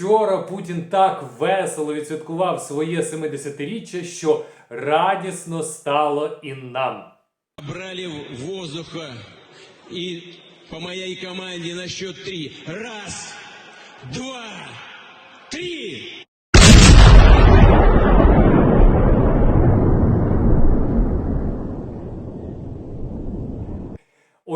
Вчора Путін так весело відсвяткував своє 70-річчя, що радісно стало і нам. Брали воздуха і по моїй команді на счет три. Раз, два, три!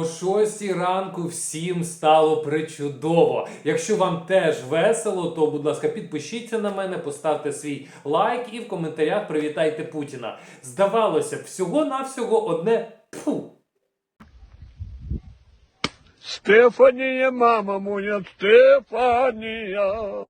О 6 ранку всім стало причудово. Якщо вам теж весело, то будь ласка, підпишіться на мене, поставте свій лайк і в коментарях привітайте Путіна. Здавалося, б, всього-навсього одне пфу. Стефанія, мама моя, Стефанія.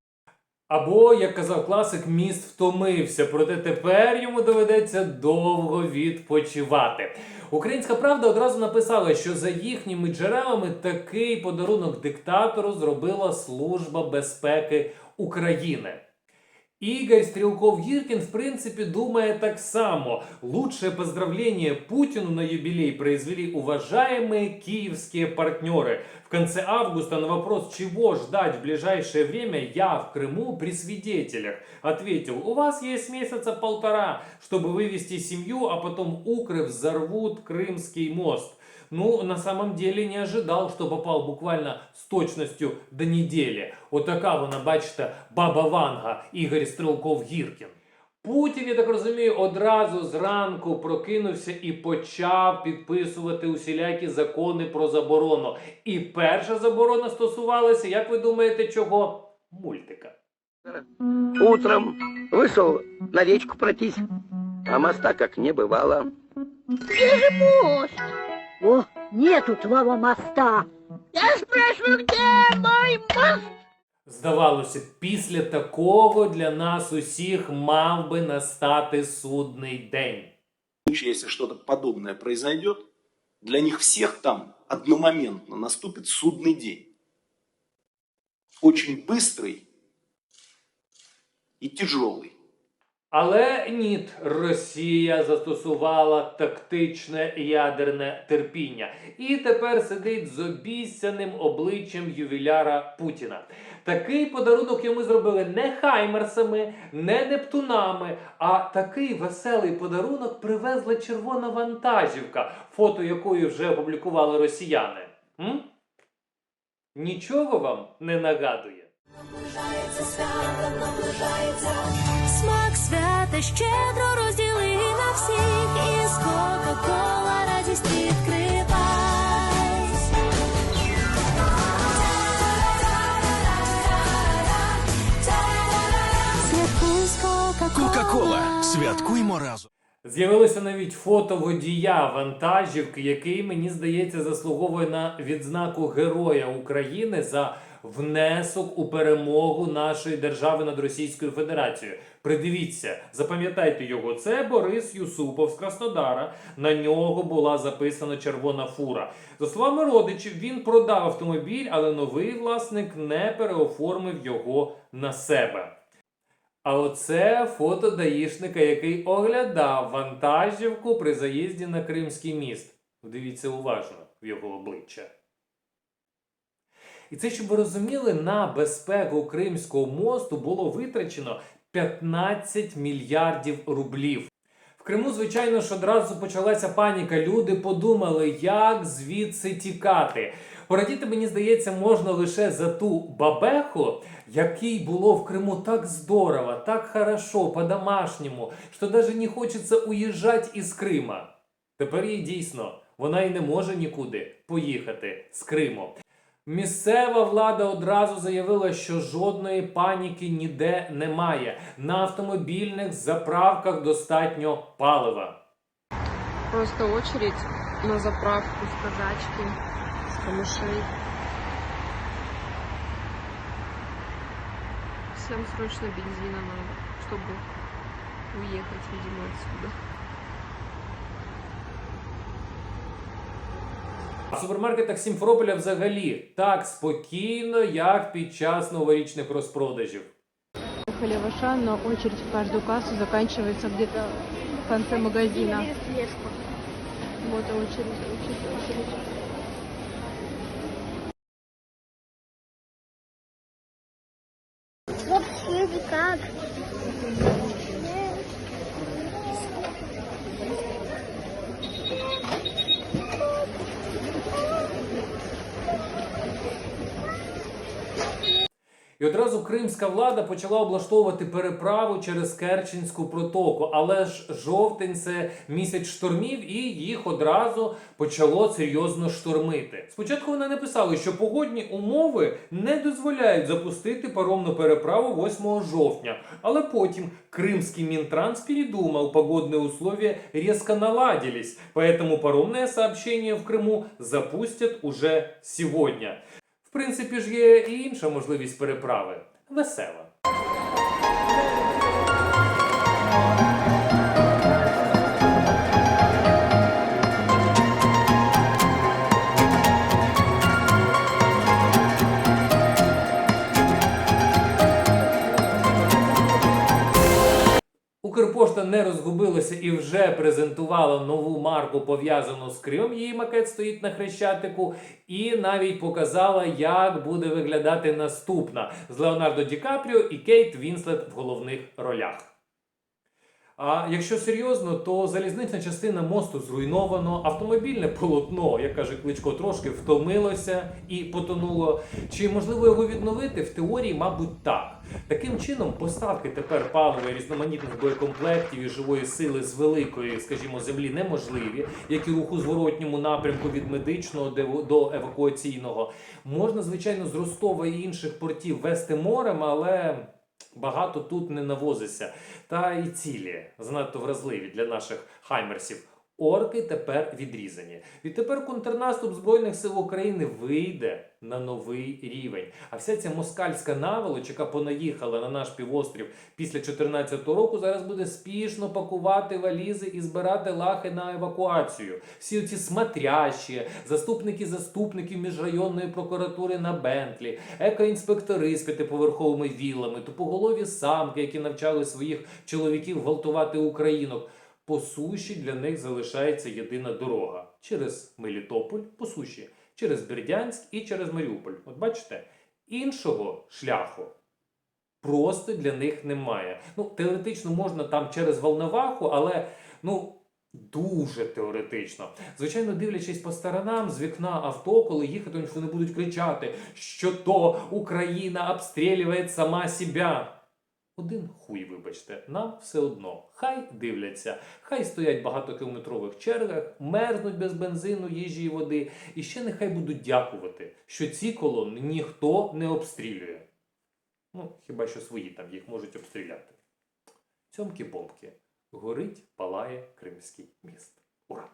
Або, як казав класик, міст втомився, проте тепер йому доведеться довго відпочивати. Українська правда одразу написала, що за їхніми джерелами такий подарунок диктатору зробила Служба безпеки України. Игорь Стрелков-Гиркин, в принципе, думая так само. Лучшее поздравление Путину на юбилей произвели уважаемые киевские партнеры. В конце августа на вопрос, чего ждать в ближайшее время, я в Крыму при свидетелях ответил, у вас есть месяца полтора, чтобы вывести семью, а потом укры взорвут Крымский мост. Ну, на самом деле не ожидал, что попал буквально з точністю до неділі. Отака вона, бачите, баба Ванга Ігор Стрелков-Гіркін. Путін, я так розумію, одразу зранку прокинувся і почав підписувати усілякі закони про заборону. І перша заборона стосувалася, як ви думаєте, чого? Мультика. Утром вышел на речку пройтись, а моста как не бывало. Где же мост? О, нету твоего моста. Я спрашиваю, где мой мост? Здавалося, після такого для нас усіх мав би настати судний день. случае, если что-то подобное произойдет, для них всех там одномоментно наступит судный день. Очень быстрый и тяжелый. Але ні, Росія застосувала тактичне ядерне терпіння і тепер сидить з обіцяним обличчям ювіляра Путіна. Такий подарунок йому зробили не хаймерсами, не нептунами, а такий веселий подарунок привезла червона вантажівка, фото якої вже опублікували росіяни. М? Нічого вам не нагадує. Наближається свято, наближається свята щедро розділи на всіх із Кока-Кола радість відкривай. Святкуй з. Кока-Кола. Святкуймо разом. З'явилося навіть фото водія вантажівки, який, мені здається, заслуговує на відзнаку Героя України за внесок у перемогу нашої держави над Російською Федерацією. Придивіться, запам'ятайте його. Це Борис Юсупов з Краснодара. На нього була записана червона фура. За словами родичів, він продав автомобіль, але новий власник не переоформив його на себе. А оце фото даїшника, який оглядав вантажівку при заїзді на Кримський міст. Дивіться уважно в його обличчя. І це, щоб ви розуміли, на безпеку Кримського мосту було витрачено 15 мільярдів рублів. В Криму, звичайно ж, одразу почалася паніка. Люди подумали, як звідси тікати. Порадіти, мені здається, можна лише за ту бабеху, якій було в Криму так здорово, так хорошо, по-домашньому, що навіть не хочеться уїжджати із Крима. Тепер їй дійсно, вона й не може нікуди поїхати з Криму. Місцева влада одразу заявила, що жодної паніки ніде немає. На автомобільних заправках достатньо палива. Просто очередь на заправку с казачки, с камышей. Всем срочно бензина надо, чтобы уехать, видимо, отсюда. В супермаркетах Сімферополя взагалі так спокійно, як під час новорічних розпродажів. В но очередь в каждую кассу заканчивается где-то в конце магазина. Вот очередь, очередь, очередь. Одразу кримська влада почала облаштовувати переправу через Керченську протоку. Але ж жовтень це місяць штормів, і їх одразу почало серйозно штормити. Спочатку вони написали, що погодні умови не дозволяють запустити паромну переправу 8 жовтня. Але потім кримський Мінтранс передумал, погодные условия резко наладились, поэтому паромное сообщение в Криму запустят уже сегодня. Принципі ж є і інша можливість переправи весела. Не розгубилася і вже презентувала нову марку, пов'язану з Кримом. Її макет стоїть на хрещатику, і навіть показала, як буде виглядати наступна з Леонардо Ді Капріо і Кейт Вінслет в головних ролях. А якщо серйозно, то залізнична частина мосту зруйновано, автомобільне полотно, як каже Кличко, трошки втомилося і потонуло. Чи можливо його відновити? В теорії, мабуть, так. Таким чином, поставки тепер палива різноманітних боєкомплектів і живої сили з великої, скажімо, землі неможливі, як і рух у зворотньому напрямку від медичного до евакуаційного. Можна, звичайно, з Ростова і інших портів вести морем, але багато тут не навозиться. Та і цілі занадто вразливі для наших хаймерсів. Орки тепер відрізані. Відтепер контрнаступ Збройних сил України вийде на новий рівень. А вся ця москальська наволоч, яка понаїхала на наш півострів після 14-го року, зараз буде спішно пакувати валізи і збирати лахи на евакуацію. Всі ці смотрящі, заступники заступників міжрайонної прокуратури на Бентлі, екоінспектори з п'ятиповерховими віллами, тупоголові самки, які навчали своїх чоловіків гвалтувати українок. По суші для них залишається єдина дорога через Мелітополь по суші, через Бердянськ і через Маріуполь. От бачите, іншого шляху просто для них немає. Ну, теоретично можна там через Волноваху, але ну. Дуже теоретично. Звичайно, дивлячись по сторонам з вікна авто, коли їхати, вони будуть кричати, що то Україна обстрілює сама себе. Один хуй, вибачте, нам все одно. Хай дивляться, хай стоять в багатокілометрових чергах, мерзнуть без бензину, їжі і води. І ще нехай будуть дякувати, що ці колони ніхто не обстрілює. Ну, хіба що свої там їх можуть обстріляти. Цьомки-бомки. Горить, палає Кримський міст. Ура!